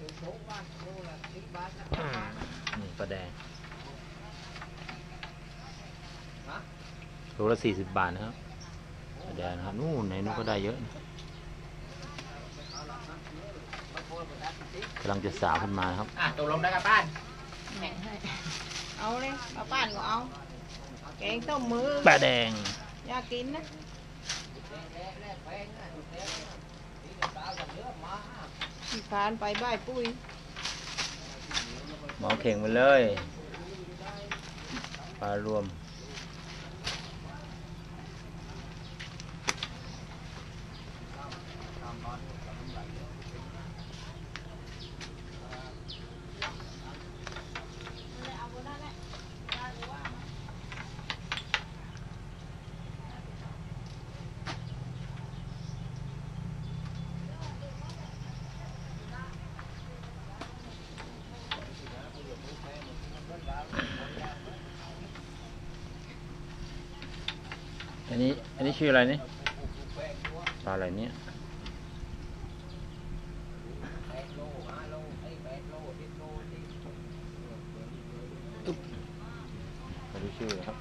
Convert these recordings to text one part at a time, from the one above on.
นี่ปลาแดงโลละสี่สิบบาทนะครับปลาแดงนะครับนู่นในนู่นก็ได้เยอะกำลังจะสาวขึ้นมาครับ อะตกลงได้กับป้านเอาเลยป้าป้านก็เอา แกงต้มมือปลาแดง อยากกินนะ ที่ผ่านไปบ่ายปุ้ยหมอเข่งมาเลยปลารวม อันนี้ อันนี้ชื่ออะไรนี่ปลาอะไรเนี่ยไม่รู้ชื่อนะครับ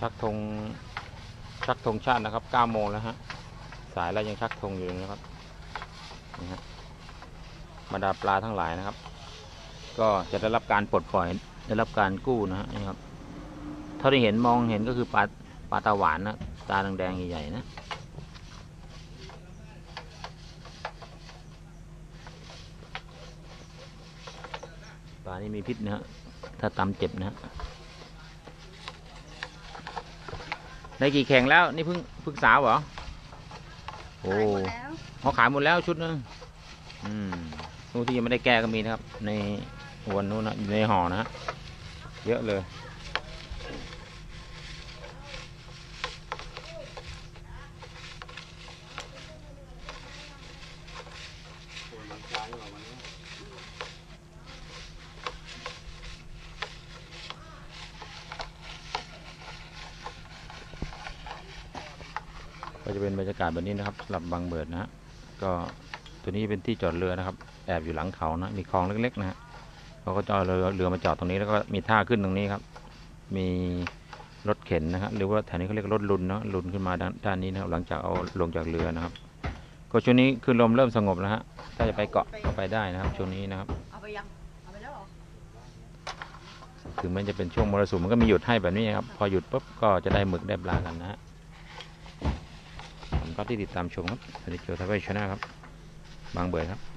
ชักธงชักธงชาตินะครับ9โมงแล้วฮะ สายแล้วยังชักธงอยู่นะครับ นี่ฮะบรรดาปลาทั้งหลายนะครับ ก็จะได้รับการปลดปล่อยได้รับการกู้นะฮะนี่ครับเท่าที่เห็นมองเห็นก็คือปลาปลาตาหวานนะตาแดงๆใหญ่ๆนะปลานี่มีพิษนะฮะถ้าตำเจ็บนะฮะได้กี่แข่งแล้วนี่เพิ่งเพิ่งสาวเหรอ โอ้เขาขายหมดแล้วชุดนึงอืมนู้นที่ยังไม่ได้แก้ก็มีนะครับ ในวันนู้นนะอยู่ในห่อนะฮะเยอะเลย ก็ จะเป็นบรรยากาศแบบนี้นะครับสำหรับบางเบิดนะฮะก็ตัวนี้เป็นที่จอดเรือนะครับ แอบอยู่หลังเขานะมีคลองเล็กๆนะฮะเขาก็จอดเรือเรือมาจอดตรงนี้แล้วก็มีท่าขึ้นตรงนี้ครับ มีรถเข็นนะฮะหรือว่าแถวนี้เขาเรียกรถลุนเนาะลุนขึ้นมาด้านด้านนี้นะครับ หลังจากเอาลงจากเรือนะครับ ก็ช่วงนี้คือลมเริ่มสงบแล้วฮะถ้าจะไปเกาะก็ไปได้นะครับ ช่วงนี้นะครับเอาไปยังเอาไปแล้วเหรอถึงแม้จะเป็นช่วงมรสุมมันก็มีหยุดให้แบบนี้ครับ พอหยุดปุ๊บก็จะได้หมึกได้ปลากันนะฮะขอบ คุณครับที่ติดตามชมครับสวัสดีเกียวทาวเวชนะครับ บางเบิดครับ